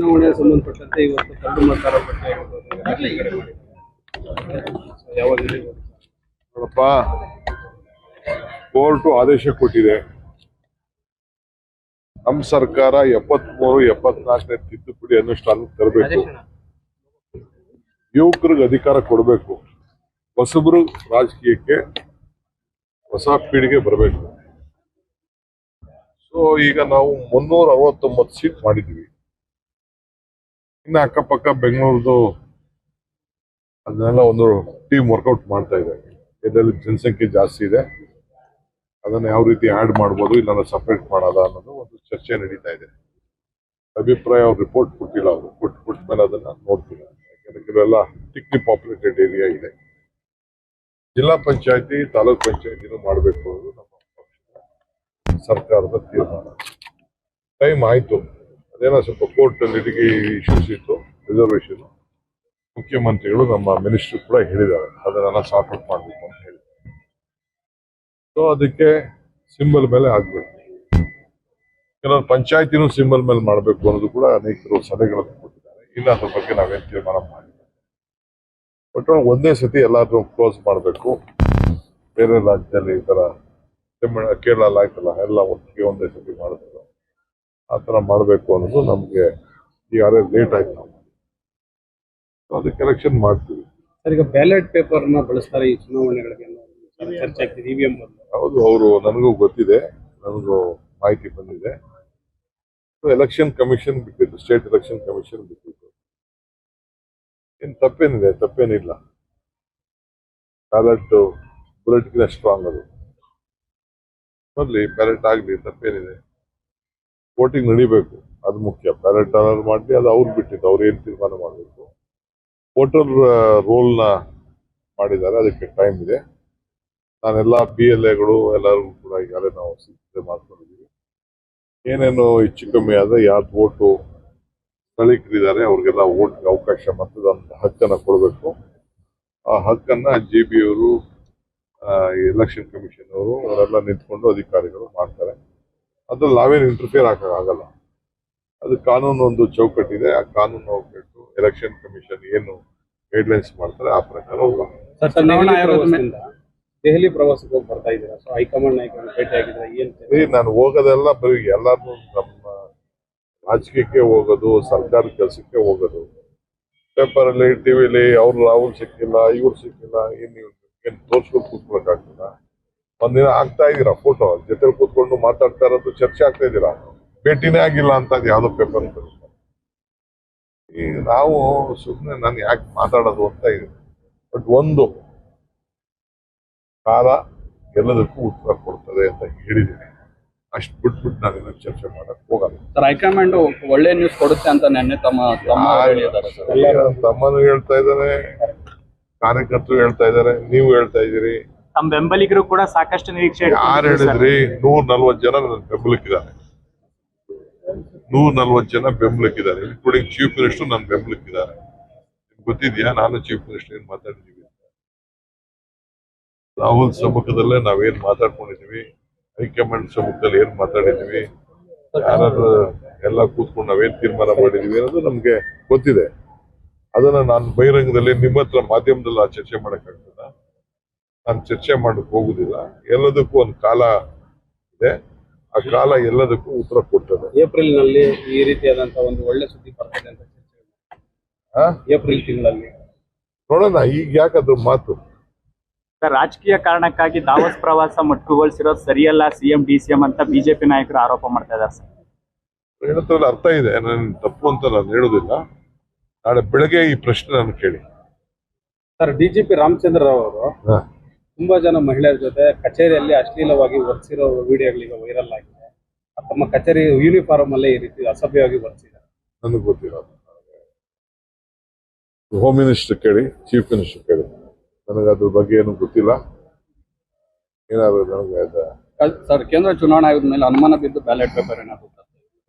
ಚುನಾವಣೆಗೆ ಸಂಬಂಧಪಟ್ಟಂತೆ ಇವತ್ತು ಕರಡು ಮಾಡಿದ್ದಾರೆ. ಯಾವಾಗ ನೋಡಪ್ಪ ಕೋರ್ಟು ಆದೇಶ ಕೊಟ್ಟಿದೆ. ನಮ್ಮ ಸರ್ಕಾರ ಎಪ್ಪತ್ಮೂರು ಎಪ್ಪತ್ನಾಲ್ಕನೇ ತಿದ್ದುಪಡಿ ಅನುಷ್ಠಾನಕ್ಕೆ ತರಬೇಕು. ಯುವಕರಿಗೆ ಅಧಿಕಾರ ಕೊಡಬೇಕು. ಹೊಸಬರು ರಾಜಕೀಯಕ್ಕೆ ಹೊಸ ಪೀಳಿಗೆ ಬರಬೇಕು. ಸೊ ಈಗ ನಾವು ಮುನ್ನೂರ ಅರವತ್ತೊಂಬತ್ತು ಸೀಟ್ ಮಾಡಿದ್ವಿ ಇನ್ನು ಅಕ್ಕಪಕ್ಕ ಬೆಂಗಳೂರದು ಅದನ್ನೆಲ್ಲ ಒಂದು ಟೀಮ್ ವರ್ಕೌಟ್ ಮಾಡ್ತಾ ಇದೆ. ಇದರಲ್ಲಿ ಜನಸಂಖ್ಯೆ ಜಾಸ್ತಿ ಇದೆ. ಅದನ್ನ ಯಾವ ರೀತಿ ಆಡ್ ಮಾಡ್ಬೋದು ಇಲ್ಲ ಸಪ್ರೇಟ್ ಮಾಡೋದ ಅನ್ನೋದು ಒಂದು ಚರ್ಚೆ ನಡೀತಾ ಇದೆ. ಅಭಿಪ್ರಾಯ ಅವ್ರು ರಿಪೋರ್ಟ್ ಕೊಟ್ಟಿಲ್ಲ ಅವರು. ಕೊಟ್ಟು ಕೊಟ್ಟ ಮೇಲೆ ಅದನ್ನ ನೋಡ್ತೀನಿ ಯಾಕಂದ್ರೆ ಕೆಲವೆಲ್ಲ ಟಿಕ್ಲಿ ಪಾಪ್ಯುಲೇಟೆಡ್ ಏರಿಯಾ ಇದೆ. ಜಿಲ್ಲಾ ಪಂಚಾಯತಿ, ತಾಲೂಕ್ ಪಂಚಾಯತಿನೂ ಮಾಡಬೇಕು ಅನ್ನೋದು ನಮ್ಮ ಪಕ್ಷದ ಸರ್ಕಾರದ ತೀರ್ಮಾನ. ಟೈಮ್ ಆಯ್ತು. ಅದೇನೋ ಸ್ವಲ್ಪ ಕೋರ್ಟ್ ಲಿಟಿಗೆ ಇಶ್ಯೂಸ್ ಇತ್ತು ರಿಸರ್ವೇಶನ್ ಮುಖ್ಯಮಂತ್ರಿಗಳು ನಮ್ಮ ಮಿನಿಸ್ಟರ್ ಕೂಡ ಹೇಳಿದ್ದಾರೆ ಅದನ್ನೆಲ್ಲ ಸಾರ್ಟ್ ಮಾಡಬೇಕು ಅಂತ ಹೇಳಿ. ಸೊ ಅದಕ್ಕೆ ಸಿಂಬಲ್ ಮೇಲೆ ಆಗ್ಬೇಕು. ಕೆಲವರು ಪಂಚಾಯತಿನೂ ಸಿಂಬಲ್ ಮೇಲೆ ಮಾಡಬೇಕು ಅನ್ನೋದು ಕೂಡ ಅನೇಕರು ಸಲಹೆಗಳನ್ನು ಕೊಟ್ಟಿದ್ದಾರೆ. ಇಲ್ಲ ಅದ್ರ ಬಗ್ಗೆ ನಾವೇನು ತೀರ್ಮಾನ ಮಾಡಿಲ್ಲ. ಬಟ್ ಒಂದೇ ಸತಿ ಎಲ್ಲಾದ್ರೂ ಕ್ಲೋಸ್ ಮಾಡಬೇಕು. ಬೇರೆ ರಾಜ್ಯದಲ್ಲಿ ಈ ಥರ ತಮಿಳ್, ಕೇರಳ ಆಯ್ತಲ್ಲ, ಎಲ್ಲ ಒಟ್ಟಿಗೆ ಒಂದೇ ಸತಿ ಮಾಡಿದ್ರು ಆ ತರ ಮಾಡಬೇಕು ಅನ್ನೋದು ನಮ್ಗೆ ಈಗಾಗಲೇ ಲೇಟ್ ಆಯ್ತು ನಾವು. So ಅದಕ್ಕೆ ಎಲೆಕ್ಷನ್ ಮಾಡ್ತೀವಿ. ಸರ್ ಈಗ ಬ್ಯಾಲೆಟ್ ಪೇಪರ್ನ ಬಳಸ್ತಾರೆ ಈ ಚುನಾವಣೆಗಳಿಗೆ ಚರ್ಚೆ ಆಗ್ತಿದೆ ವಿ ಎಂ ಹೌದು ಅವರು ನನಗೂ ಗೊತ್ತಿದೆ ನನಗೂ ಮಾಹಿತಿ ಬಂದಿದೆ. ಎಲೆಕ್ಷನ್ ಕಮಿಷನ್ ಬಿಟ್ಟಿದ್ದು ಸ್ಟೇಟ್ ಎಲೆಕ್ಷನ್ ಕಮಿಷನ್ ಬಿಟ್ಟಿದ್ದು. ಏನು ತಪ್ಪೇನಿದೆ ತಪ್ಪೇನಿಲ್ಲ. ಬ್ಯಾಲೆಟ್ ಬುಲೆಟ್ಗಿನ ಸ್ಟ್ರಾಂಗ್ ಅದು. ಬರ್ಲಿ ಬ್ಯಾಲೆಟ್ ಆಗ್ಲಿ ತಪ್ಪೇನಿದೆ. ವೋಟಿಂಗ್ ನಡಿಬೇಕು. ಅದು ಮುಖ್ಯ. ಬ್ಯಾಲೆಟ್ ಮಾಡಿ ಅದು ಅವ್ರು ಬಿಟ್ಟಿದ್ದು, ಅವ್ರು ಏನು ತೀರ್ಮಾನ ಮಾಡಬೇಕು. ವೋಟರ್ ರೋಲ್ನ ಮಾಡಿದ್ದಾರೆ, ಅದಕ್ಕೆ ಟೈಮ್ ಇದೆ. ನಾನೆಲ್ಲ ಬಿ ಎಲ್ ಎಗಳು ಎಲ್ಲರಿಗೂ ಕೂಡ ಈಗಾಗಲೇ ನಾವು ಸಿದ್ಧತೆ ಮಾಡ್ಕೊಂಡಿದ್ದೀವಿ ಏನೇನು ಹೆಚ್ಚು ಕಮ್ಮಿ ಆದ್ರೆ ಯಾವ್ದು ವೋಟು ಸ್ಥಳೀಕರಿದ್ದಾರೆ, ಅವ್ರಿಗೆಲ್ಲ ವೋಟ್ಗೆ ಅವಕಾಶ ಮತದಾನದ ಹಕ್ಕನ್ನು ಕೊಡಬೇಕು. ಆ ಹಕ್ಕನ್ನ ಜೆ ಬಿ ಅವರು ಎಲೆಕ್ಷನ್ ಕಮಿಷನ್ ಅವರು ಅವರೆಲ್ಲ ನಿಂತ್ಕೊಂಡು ಅಧಿಕಾರಿಗಳು ಮಾಡ್ತಾರೆ. ಅದ್ರಲ್ಲಿ ನಾವೇನು ಇಂಟರ್ಫಿಯರ್ ಆಗಲ್ಲ ಅದು ಕಾನೂನು ಒಂದು ಚೌಕಟ್ಟಿದೆ ಆ ಕಾನೂನು ಹೋಗ್ಬಿಟ್ಟು ಎಲೆಕ್ಷನ್ ಕಮಿಷನ್ ಏನು ಗೈಡ್ಲೈನ್ಸ್ ಮಾಡ್ತಾರೆ ಆ ಪ್ರಕಾರ ದೆಹಲಿ ಪ್ರವಾಸಕ್ಕೆ ಹೋಗಿ ಬರ್ತಾ ಇದ್ದೀರಾ? ಸೊ ಹೈಕಮಾಂಡ್ ನಾಯಕರನ್ನು ಭೇಟಿ ಆಗಿದ್ರೆ ಏನ್ ನಾನು ಹೋಗೋದೆಲ್ಲ ಬರೀ ಎಲ್ಲಾರು ನಮ್ಮ ರಾಜಕೀಯಕ್ಕೆ ಹೋಗೋದು ಸರ್ಕಾರ ಕೆಲಸಕ್ಕೆ ಹೋಗೋದು. ಪೇಪರ್ ಅಲ್ಲಿ ಟಿವಿಲಿ ಅವ್ರು ಅವ್ರು ಸಿಕ್ಕಿಲ್ಲ ಇವ್ರು ಸಿಕ್ಕಿಲ್ಲ ಏನ್ ಏನು ಏನ್ ತೋರ್ಸ್ಕೊಂಡು ಕೂತ್ಕೊಳಕ್ಕಾಗ್ತದ ಒಂದಿನ ಆಗ್ತಾ ಇದೀರಾ ಫೋಟೋ ಜೊತೆ ಕೂತ್ಕೊಂಡು ಮಾತಾಡ್ತಾ ಇರೋದು ಚರ್ಚೆ ಆಗ್ತಾ ಇದೀರಾ? ಭೇಟಿನೇ ಆಗಿಲ್ಲ ಅಂತ ಯಾವುದೋ ಪೇಪರ್ ಈ ನಾವು ಸುಮ್ಮನೆ ನಾನು ಯಾಕೆ ಮಾತಾಡೋದು ಅಂತ ಇದೆ ಬಟ್ ಒಂದು ಕಾಲ ಎಲ್ಲದಕ್ಕೂ ಉತ್ತರ ಕೊಡ್ತದೆ ಅಂತ ಹೇಳಿದ್ದೀನಿ. ಅಷ್ಟು ಬಿಟ್ಬಿಟ್ಟು ನಾವೇನು ಚರ್ಚೆ ಮಾಡಕ್ ಹೋಗಲ್ಲ. ಸರ್ ಹೈಕಮಾಂಡ್ ಒಳ್ಳೆ ನ್ಯೂಸ್ ಕೊಡುತ್ತೆ ಅಂತ ನೆನ್ನೆ ತಮ್ಮ ತಮ್ಮನು ಹೇಳ್ತಾ ಇದ್ದಾರೆ ಕಾರ್ಯಕರ್ತರು ಹೇಳ್ತಾ ಇದ್ದಾರೆ ನೀವು ಹೇಳ್ತಾ ಇದ್ದೀರಿ. ತಮ್ಮ ಬೆಂಬಲಿಗರು ಕೂಡ ಸಾಕಷ್ಟು ನಿರೀಕ್ಷೆ ಯಾರು ಹೇಳಿದ್ರಿ? ನೂರ್ ನಲ್ವತ್ ಜನ ನನ್ನ ಬೆಂಬಲಕ್ಕಿದ್ದಾರೆ. ನೂರ್ ನಲ್ವತ್ ಜನ ಬೆಂಬಲಕ್ಕಿದ್ದಾರೆ. ಇನ್ಕ್ಲೂಡಿಂಗ್ ಚೀಫ್ ಮಿನಿಸ್ಟರ್ ನನ್ನ ಬೆಂಬಲಕ್ಕಿದ್ದಾರೆ. ಗೊತ್ತಿದ್ಯಾ? ನಾನು ಚೀಫ್ ಮಿನಿಸ್ಟರ್ ಏನ್ ಮಾತಾಡಿದೀವಿ ರಾಹುಲ್ ಸಮ್ಮುಖದಲ್ಲೇ ನಾವೇನ್ ಮಾತಾಡ್ಕೊಂಡಿದೀವಿ? ಹೈಕಮಾಂಡ್ ಸಮ್ಮುಖದಲ್ಲಿ ಏನ್ ಮಾತಾಡಿದೀವಿ? ಯಾರು ಎಲ್ಲ ಕೂತ್ಕೊಂಡು ನಾವೇನ್ ತೀರ್ಮಾನ ಮಾಡಿದೀವಿ ಅನ್ನೋದು ನಮ್ಗೆ ಗೊತ್ತಿದೆ. ಅದನ್ನ ನಾನು ಬಹಿರಂಗದಲ್ಲಿ ನಿಮ್ಮ ಹತ್ರ ಮಾಧ್ಯಮದಲ್ಲಿ ಆ ಚರ್ಚೆ ಮಾಡಕ್ಕಾಗ್ತದ? ನಾನು ಚರ್ಚೆ ಮಾಡಕ್ ಹೋಗುದಿಲ್ಲ. ಎಲ್ಲದಕ್ಕೂ ಒಂದು ಕಾಲ ಇದೆ. ಆ ಕಾಲ ಎಲ್ಲದಕ್ಕೂ ಉತ್ತರ ಕೊಡ್ತದೆ. ಏಪ್ರಿಲ್ನಲ್ಲಿ ಈ ರೀತಿಯಾದಂತ ಒಂದು ಒಳ್ಳೆ ಸುದ್ದಿ ಬರ್ತದೆ ಅಂತ. ಆ? ಏಪ್ರಿಲ್ ತಿಂಗಳಲ್ಲಿ. ನೋಡೋಣ ಈಗ ಯಾಕದ್ರ ಮಾತು? ಸರ್, ರಾಜಕೀಯ ಕಾರಣಕ್ಕಾಗಿ ದಾವಸ್ ಪ್ರವಾಸ ಮಟ್ಟುಗೊಳಿಸಿರೋದು ಸರಿಯಲ್ಲ ಸಿಎಂ ಡಿ ಸಿಎಂ ಅಂತ ಬಿಜೆಪಿ ನಾಯಕರು ಆರೋಪ ಮಾಡ್ತಾ ಇದ್ದಾರೆ ಸರ್. ಹೇಳೋದ್ರಲ್ಲಿ ಅರ್ಥ ಇದೆ. ನಾನು ತಪ್ಪು ಅಂತ ನಾನು ಹೇಳೋದಿಲ್ಲ. ನಾಳೆ ಬೆಳಗ್ಗೆ ಈ ಪ್ರಶ್ನೆ ನಾನು ಕೇಳಿ. ಸರ್ ಡಿಜಿಪಿ ರಾಮಚಂದ್ರ ರಾವ್ ಅವರು ಹಾ. ತುಂಬಾ ಜನ ಮಹಿಳೆಯರ ಜೊತೆ ಕಚೇರಿಯಲ್ಲಿ ಅಶ್ಲೀಲವಾಗಿ ವರ್ತಿಸಿರೋ ವಿಡಿಯೋಗಳಿಗೆ ವೈರಲ್ ಆಗಿದೆ. ತಮ್ಮ ಕಚೇರಿ ಯೂನಿಫಾರ್ಮ್ ಅಲ್ಲೇ ಈ ರೀತಿ ಅಸಭ್ಯವಾಗಿ ವರ್ತಿಸಿದ್ದಾರೆ ನನಗೆ ಗೊತ್ತಿರೋದು. ಹೋಮ್ ಮಿನಿಸ್ಟರ್ ಕೇಳಿ ಚೀಫ್ ಮಿನಿಸ್ಟರ್ ಕೇಳಿ. ನನಗೆ ಅದ್ರ ಬಗ್ಗೆ ಏನು ಗೊತ್ತಿಲ್ಲ. ಏನಾದ್ರು ನನಗೆ ಸರ್ ಕೇಂದ್ರ ಚುನಾವಣಾ ಆಯೋಗದ ಮೇಲೆ ಅನುಮಾನ ಬಿದ್ದು ಬ್ಯಾಲೆಟ್ ಪೇಪರ್ ಏನಾದ್ರು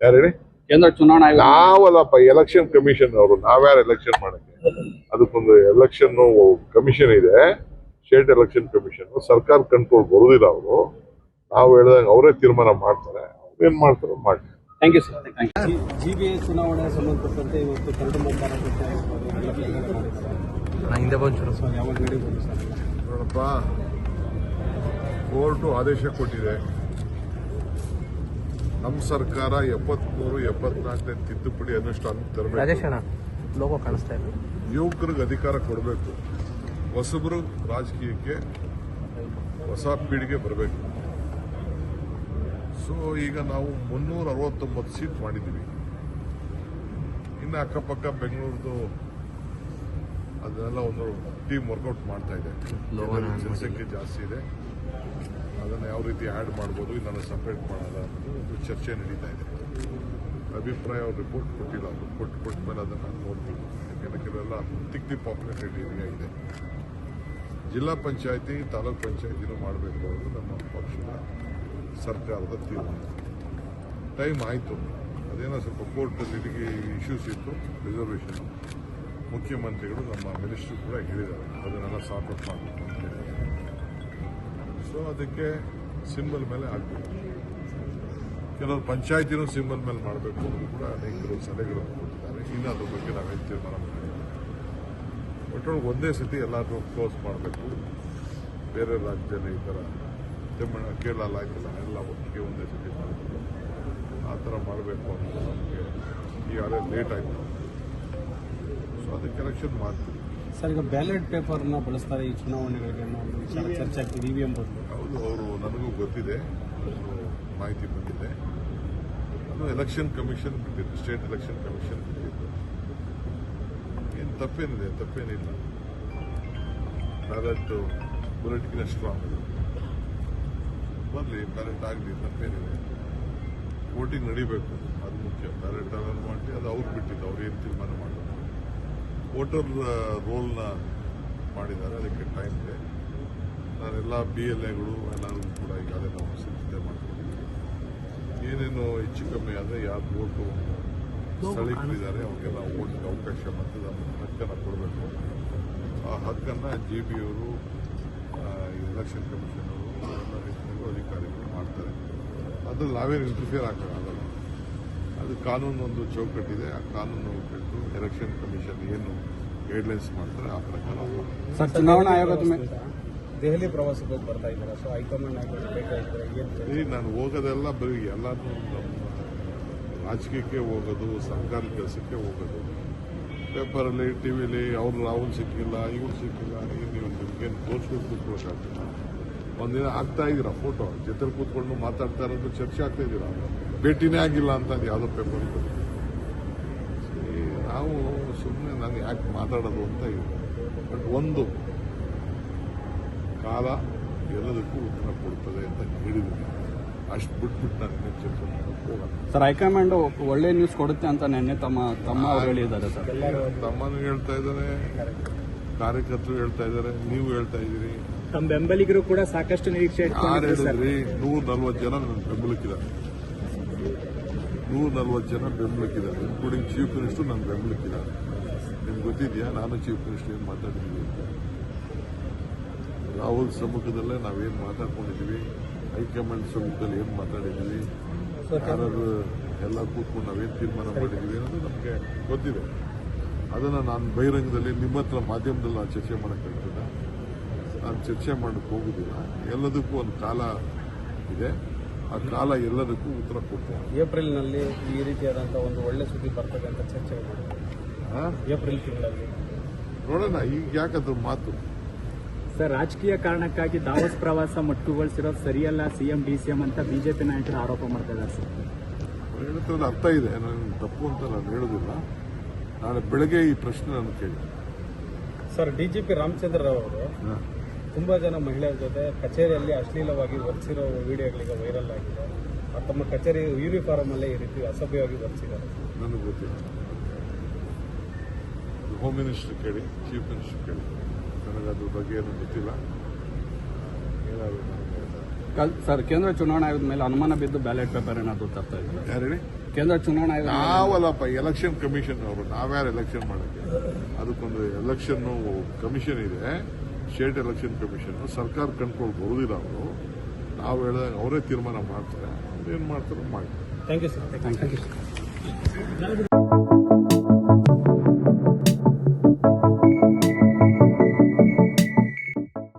ಯಾರು ಹೇಳಿ? ಕೇಂದ್ರ ಚುನಾವಣಾ ಆಯೋಗ ನಾವಲ್ಲಪ್ಪ ಎಲೆಕ್ಷನ್ ಕಮಿಷನ್ ಅವರು ನಾವ್ಯಾರು ಎಲೆಕ್ಷನ್ ಮಾಡಕ್ಕೆ? ಅದಕ್ಕೊಂದು ಎಲೆಕ್ಷನ್ ಕಮಿಷನ್ ಇದೆ. ಸ್ಟೇಟ್ ಎಲೆಕ್ಷನ್ ಕಮಿಷನ್ ಸರ್ಕಾರ ಕಂಟ್ರೋಲ್ ಬರುದಿಲ್ಲ ಅವರು. ನಾವು ಹೇಳ್ದಂಗೆ ಅವರೇ ತೀರ್ಮಾನ ಮಾಡ್ತಾರೆ. ಅವ್ರು ಏನ್ ಮಾಡ್ತಾರೋ ಮಾಡಿ thank you sir thank you G B ಚುನಾವಣೆ ಸಂಬಂಧಪಟ್ಟಂತೆ ಇವತ್ತು ಕರಡು ಮತದಾರ ಪಟ್ಟಿ ಆಗಿರ್ಬೋದು, ಎಲ್ಲ ಬಿಡುಗಡೆ ಮಾಡಿದ್ದಾರೆ. ಹಿಂದೆ ಬಂಚೂರು ಸೊ ಯಾವಾಗ ನಡೀಬೋದು ಸರ್? ನೋಡಪ್ಪ ಕೋರ್ಟು ಆದೇಶ ಕೊಟ್ಟಿದೆ. ನಮ್ಮ ಸರ್ಕಾರ ಎಪ್ಪತ್ಮೂರು ಎಪ್ಪತ್ನಾಲ್ಕನೇ ತಿದ್ದುಪಡಿ ಅನುಷ್ಠಾನ ತರಬೇಕು. ಲೋಗೋ ಕಾಣಿಸ್ತಾ ಇದೆ ಯುವಕರಿಗೆ ಅಧಿಕಾರ ಕೊಡಬೇಕು. ಹೊಸಬರು ರಾಜಕೀಯಕ್ಕೆ ಹೊಸ ಪೀಳಿಗೆ ಬರಬೇಕು. ಸೊ ಈಗ ನಾವು ಮುನ್ನೂರ ಅರವತ್ತೊಂಬತ್ತು ಸೀಟ್ ಮಾಡಿದ್ದೀವಿ. ಇನ್ನು ಅಕ್ಕಪಕ್ಕ ಬೆಂಗಳೂರದು ಅದನ್ನೆಲ್ಲ ಒಂದು ಟೀಮ್ ವರ್ಕೌಟ್ ಮಾಡ್ತಾ ಇದೆ. ಜನಸಂಖ್ಯೆ ಜಾಸ್ತಿ ಇದೆ. ಅದನ್ನು ಯಾವ ರೀತಿ ಆ್ಯಡ್ ಮಾಡ್ಬೋದು ಇದನ್ನು ಸಪ್ರೇಟ್ ಮಾಡೋದ ಅನ್ನೋದು ಒಂದು ಚರ್ಚೆ ನಡೀತಾ ಇದೆ. ಅಭಿಪ್ರಾಯ ಅವ್ರು ರಿಪೋರ್ಟ್ ಕೊಟ್ಟಿಲ್ಲ. ಅವರು ಕೊಟ್ಟು ಕೊಟ್ಟ ಮೇಲೆ ಅದನ್ನು ನೋಡ್ತೀವಿ. ಯಾಕೆಂದರೆ ಕೆಲವೆಲ್ಲ ತಿಕ್ಕಿ ಪಾಪ್ಯುಲೇಟೆಡ್ ಏರಿಯಾ ಇದೆ. ಜಿಲ್ಲಾ ಪಂಚಾಯತಿ, ತಾಲೂಕ್ ಪಂಚಾಯತಿನೂ ಮಾಡಬೇಕು ಅನ್ನೋದು ನಮ್ಮ ಪಕ್ಷದ ಸರ್ಕಾರದ ತೀರ್ಮಾನ. ಟೈಮ್ ಆಯಿತು. ಅದೇನೋ ಸ್ವಲ್ಪ ಕೋರ್ಟ್ ಲಿಟಿಗೆ ಇಶ್ಯೂಸ್ ಇತ್ತು ರಿಸರ್ವೇಷನ್ ಮುಖ್ಯಮಂತ್ರಿಗಳು ನಮ್ಮ ಮಿನಿಸ್ಟ್ರು ಕೂಡ ಹೇಳಿದ್ದಾರೆ, ಅದನ್ನೆಲ್ಲ ಸಾರ್ಟ್ ಮಾಡಬೇಕು ಅಂತ ಸೊ ಅದಕ್ಕೆ ಸಿಂಬಲ್ ಮೇಲೆ ಆಗಬೇಕು ಕೆಲವರು ಪಂಚಾಯತಿನೂ ಸಿಂಬಲ್ ಮೇಲೆ ಮಾಡಬೇಕು ಕೂಡ ಅನೇಕರು ಸಲಹೆಗಳನ್ನು ಕೊಟ್ಟಿದ್ದಾರೆ. ಇನ್ನು ಅದ್ರ ಬಗ್ಗೆ ನಾವೇನು ತೀರ್ಮಾನ ಮಾಡಿಲ್ಲ ಒಟ್ಟೊಳಗೆ ಒಂದೇ ಸತಿ ಎಲ್ಲರೂ ಕ್ಲೋಸ್ ಮಾಡಬೇಕು. ಬೇರೆ ರಾಜ್ಯದಲ್ಲಿ ಈ ಥರ ತಮಿಳು ಕೇರಳ ಆಗಿಲ್ಲ ಎಲ್ಲ ಒಟ್ಟಿಗೆ ಒಂದೇ ಸತಿ ಮಾಡಬೇಕು. ಆ ಥರ ಮಾಡಬೇಕು ಅಂತ ನಮಗೆ ಈಗಾಗಲೇ ಲೇಟ್ ಆಯಿತು. ಸೊ ಅದಕ್ಕೆ ಕಲೆಕ್ಷನ್ ಮಾಡ್ತೀವಿ. ಸರ್ ಈಗ ಬ್ಯಾಲೆಟ್ ಪೇಪರ್ನ ಬಳಸ್ತಾರೆ ಈ ಚುನಾವಣೆಗಳಿಗೆ ಚರ್ಚೆ ಆಗ್ತಿದೆ ಇ ವಿ ಎಂ ಬದಲು ಹೌದು ಅವರು ನನಗೂ ಗೊತ್ತಿದೆ. ಮಾಹಿತಿ ಬಂದಿದೆ. ಅದು ಎಲೆಕ್ಷನ್ ಕಮಿಷನ್ ಬಿಟ್ಟಿದ್ದು ಸ್ಟೇಟ್ ಎಲೆಕ್ಷನ್ ಕಮಿಷನ್ ಬಿಟ್ಟಿದ್ದು ಏನು ತಪ್ಪೇನಿದೆ, ತಪ್ಪೇನಿಲ್ಲ. ಬ್ಯಾಲೆಟ್ ಬುಲೆಟ್ಗಿನ ಸ್ಟ್ರಾಂಗ್ ಬರಲಿ ಬ್ಯಾಲೆಟ್ ಆಗಲಿ, ತಪ್ಪೇನಿದೆ. ವೋಟಿಂಗ್ ನಡಿಬೇಕು, ಅದು ಮುಖ್ಯ. ಬ್ಯಾಲೆಟ್ ಅಲ್ಲ ಮಾಡಿ ಅದು ಅವ್ರು ಬಿಟ್ಟಿದ್ದು, ಅವ್ರು ಏನು ತೀರ್ಮಾನ ಮಾಡೋದು. ವೋಟರ್ ರೋಲ್ನ ಮಾಡಿದ್ದಾರೆ, ಅದಕ್ಕೆ ಟೈಮ್ ಇದೆ. ನಾನೆಲ್ಲ ಬಿ ಎಲ್ ಎಗಳು ಎಲ್ಲರೂ ಕೂಡ ಈಗಾಗಲೇ ನಾವು ಸಿದ್ಧತೆ ಮಾಡ್ಕೊಂಡಿದ್ದೀವಿ. ಏನೇನು ಹೆಚ್ಚು ಕಮ್ಮಿ ಆದರೆ ಯಾರು ಓಟು ಸ್ಥಳೀಕರಿದ್ದಾರೆ ಅವರಿಗೆಲ್ಲ ಓಟಿಗೆ ಅವಕಾಶ ಮತದ ಹಕ್ಕನ್ನು ಕೊಡಬೇಕು. ಆ ಹಕ್ಕನ್ನು ಜಿ ಬಿ ಅವರು ಎಲೆಕ್ಷನ್ ಕಮಿಷನ್ ಅವರು ಎಲ್ಲ ರೀತಿಯಲ್ಲೂ ಅಧಿಕಾರಿಗಳು ಮಾಡ್ತಾರೆ. ಅದು ನಾವೇನು ಇಂಟರ್ಫಿಯರ್ ಹಾಕೋಕ್ಕಾಗಲ್ಲ ಅದು ಕಾನೂನು ಒಂದು ಚೌಕಟ್ಟಿದೆ ಆ ಕಾನೂನು ಬಿಟ್ಟು ಎಲೆಕ್ಷನ್ ಕಮಿಷನ್ ಏನು ಗೈಡ್ಲೈನ್ಸ್ ಮಾಡ್ತಾರೆ ಆ ಪ್ರಕಾರ. ಸರ್ ಚುನಾವಣಾ ಆಯೋಗದ ಮೇಲೆ ದೆಹಲಿ ಪ್ರವಾಸಕ್ಕೆ ಹೋಗಿ ಬರ್ತಾ ಇದ್ದಾರೆ? ಸೊ ಹೈಕಮಾಂಡ್ ಆಗಿ ನಾನು ಹೋಗೋದೆಲ್ಲ ಬರೀ ಎಲ್ಲಾನು ನಮ್ಮ ರಾಜಕೀಯಕ್ಕೆ ಹೋಗೋದು, ಸರ್ಕಾರಿ ಕೆಲಸಕ್ಕೆ ಹೋಗೋದು. ಪೇಪರಲ್ಲಿ, ಟಿ ವಿಲಿ ಅವ್ರು ಅವ್ನು ಸಿಕ್ಕಿಲ್ಲ, ಇವ್ರು ಸಿಕ್ಕಿಲ್ಲ, ಏನು ನೀವು ನಿಮ್ಗೇನು ತೋರಿಸ್ಕೊಂಡು ಕೂತ್ಕೊಳ್ಳೋಕ್ಕಾಗ್ತಿಲ್ಲ ಒಂದಿನ ಆಗ್ತಾ ಇದ್ದೀರಾ ಫೋಟೋ ಜೊತೆ ಕೂತ್ಕೊಂಡು ಮಾತಾಡ್ತಾ ಇರೋದು ಚರ್ಚೆ ಆಗ್ತಾ ಇದ್ದೀರಾ? ಭೇಟಿನೇ ಆಗಿಲ್ಲ ಅಂತ ಯಾವುದೋ ಪೇಪರ್ ನಾವು ಸುಮ್ಮನೆ ನಾನು ಯಾಕೆ ಮಾತಾಡೋದು ಅಂತ ಇದೆ ಬಟ್ ಒಂದು, ಕಾಲ ಎಲ್ಲದಕ್ಕೂ ಉತ್ತರ ಕೊಡ್ತದೆ ಅಂತ ಹೇಳಿದ್ದೀನಿ. ಅಷ್ಟು ಬಿಟ್ಬಿಟ್ಟು ನಾನು ಸರ್ ಹೈಕಮಾಂಡ್ ಒಳ್ಳೆ ನ್ಯೂಸ್ ಕೊಡುತ್ತೆ ಅಂತ ನಿನ್ನೆ ತಮ್ಮ ತಮ್ಮ ಅವರು ಹೇಳಿದ್ದಾರೆ ಸರ್. ತಮ್ಮನು ಹೇಳ್ತಾ ಇದ್ದಾರೆ ಕಾರ್ಯಕರ್ತರು ಹೇಳ್ತಾ ಇದ್ದಾರೆ ನೀವು ಹೇಳ್ತಾ ಇದ್ದೀರಿ. ತಮ್ಮ ಬೆಂಬಲಿಗರು ಕೂಡ ಸಾಕಷ್ಟು ನಿರೀಕ್ಷೆ ಯಾರು ಹೇಳಿದ್ರಿ? ನೂರ ನಲ್ವತ್ತು ಜನ ನನ್ನ ಬೆಂಬಲಕ್ಕಿದ್ದಾರೆ. ನೂರ ನಲ್ವತ್ತು ಜನ ಬೆಂಬಲಕ್ಕಿದ್ದಾರೆ. ಇನ್ಕ್ಲೂಡಿಂಗ್ ಚೀಫ್ ಮಿನಿಸ್ಟರ್ ನನ್ನ ಬೆಂಬಲಕ್ಕಿದ್ದಾರೆ. ನಿಮ್ಗೆ ಗೊತ್ತಿದೆಯಾ? ನಾನು ಚೀಫ್ ಮಿನಿಸ್ಟರ್ ಏನು ಮಾತಾಡಿದ್ದೀನಿ ಅಂತ. ರಾಹುಲ್ ಸಮ್ಮುಖದಲ್ಲೇ ನಾವೇನು ಮಾತಾಡ್ಕೊಂಡಿದ್ದೀವಿ ಹೈಕಮಾಂಡ್ ಸಮ್ಮುಖದಲ್ಲಿ ಏನು ಮಾತಾಡಿದ್ದೀವಿ ಯಾರು ಎಲ್ಲ ಕೂತ್ಕೊಂಡು ನಾವೇನು ತೀರ್ಮಾನ ಮಾಡಿದ್ದೀವಿ ಅನ್ನೋದು ನಮಗೆ ಗೊತ್ತಿದೆ. ಅದನ್ನು ನಾನು ಬಹಿರಂಗದಲ್ಲಿ ನಿಮ್ಮ ಹತ್ರ ಮಾಧ್ಯಮದಲ್ಲಿ ನಾನು ಚರ್ಚೆ ಮಾಡೋಕ್ಕಾಗ್ತದೆ ನಾನು ಚರ್ಚೆ ಮಾಡಕ್ಕೆ ಹೋಗುದಿಲ್ಲ. ಎಲ್ಲದಕ್ಕೂ ಒಂದು ಕಾಲ ಇದೆ. ಆ ಕಾಲ ಎಲ್ಲದಕ್ಕೂ ಉತ್ತರ ಕೊಡ್ತೇನೆ. ಏಪ್ರಿಲ್ನಲ್ಲಿ ಈ ರೀತಿಯಾದಂಥ ಒಂದು ಒಳ್ಳೆ ಸುದ್ದಿ ಬರ್ತದೆ ಅಂತ ಚರ್ಚೆ? ಏಪ್ರಿಲ್ ತಿಂಗಳಲ್ಲಿ. ನೋಡೋಣ ಈಗ ಯಾಕಂದ್ರೆ ಮಾತು ಸರ್ ರಾಜಕೀಯ ಕಾರಣಕ್ಕಾಗಿ ದಾವಸ್ ಪ್ರವಾಸ ಮಟ್ಟುಗೊಳಿಸಿರೋದು ಸರಿಯಲ್ಲ ಸಿಎಂ ಡಿಸಿಎಂ ಅಂತ ಬಿಜೆಪಿ ನಾಯಕರು ಆರೋಪ ಮಾಡ್ತಾ ಇದ್ದಾರೆ ಸರ್. ಹೇಳ್ತಿರೋದು ಅರ್ಥ ಇದೆ ನಾನು ತಪ್ಪು ಅಂತ ನಾನು ಹೇಳೋದಿಲ್ಲ. ನಾನು ಬೆಳಗ್ಗೆ ಈ ಪ್ರಶ್ನೆ ನಾನು ಕೇಳಿ ಸರ್ ಡಿಜಿಪಿ ರಾಮಚಂದ್ರ ರಾವ್ ಅವರು ತುಂಬಾ ಜನ ಮಹಿಳೆಯರ ಜೊತೆ ಕಚೇರಿಯಲ್ಲಿ ಅಶ್ಲೀಲವಾಗಿ ವರ್ತಿಸಿರೋ ವಿಡಿಯೋಗಳಿಗೆ ವೈರಲ್ ಆಗಿದೆ. ತಮ್ಮ ಕಚೇರಿ ಯೂನಿಫಾರ್ಮ್ ಅಲ್ಲೇ ಈ ರೀತಿ ಅಸಭ್ಯವಾಗಿ ವರ್ತಿಸಿದ್ದಾರೆ ನನಗೆ ಗೊತ್ತಿಲ್ಲ. ಹೋಮ್ ಮಿನಿಸ್ಟರ್ ಕೇಳಿ ಚೀಫ್ ಮಿನಿಸ್ಟರ್ ಕೇಳಿ. ನನಗೆ ಅದ್ರ ಬಗ್ಗೆ ಏನು ಗೊತ್ತಿಲ್ಲ. ಕಲ್- ಸರ್ ಕೇಂದ್ರ ಚುನಾವಣಾ ಆಯೋಗದ ಮೇಲೆ ಅನುಮಾನ ಬಿದ್ದು ಬ್ಯಾಲೆಟ್ ಪೇಪರ್ ಏನಾದ್ರು ತರ್ತಾ ಇದ್ದಾರೆ? ಯಾರು ಹೇಳಿ ಕೇಂದ್ರ ಚುನಾವಣಾ ಆಯೋಗ ನಾವಲ್ಲಪ್ಪ ಎಲೆಕ್ಷನ್ ಕಮಿಷನ್ ಅವರು ನಾವ್ಯಾರು ಎಲೆಕ್ಷನ್ ಮಾಡಕ್ಕೆ? ಅದಕ್ಕೊಂದು ಎಲೆಕ್ಷನ್ ಕಮಿಷನ್ ಇದೆ ಸ್ಟೇಟ್ ಎಲೆಕ್ಷನ್ ಕಮಿಷನ್. ಸರ್ಕಾರ ಕಂಟ್ರೋಲ್ ಬರುವುದಿಲ್ಲ ಅವರು. ನಾವು ಹೇಳಿದಾಗ ಅವರೇ ತೀರ್ಮಾನ ಮಾಡ್ತಾರೆ. ಅವ್ರು ಏನು ಮಾಡ್ತಾರೋ ಮಾಡಿ thank you sir thank you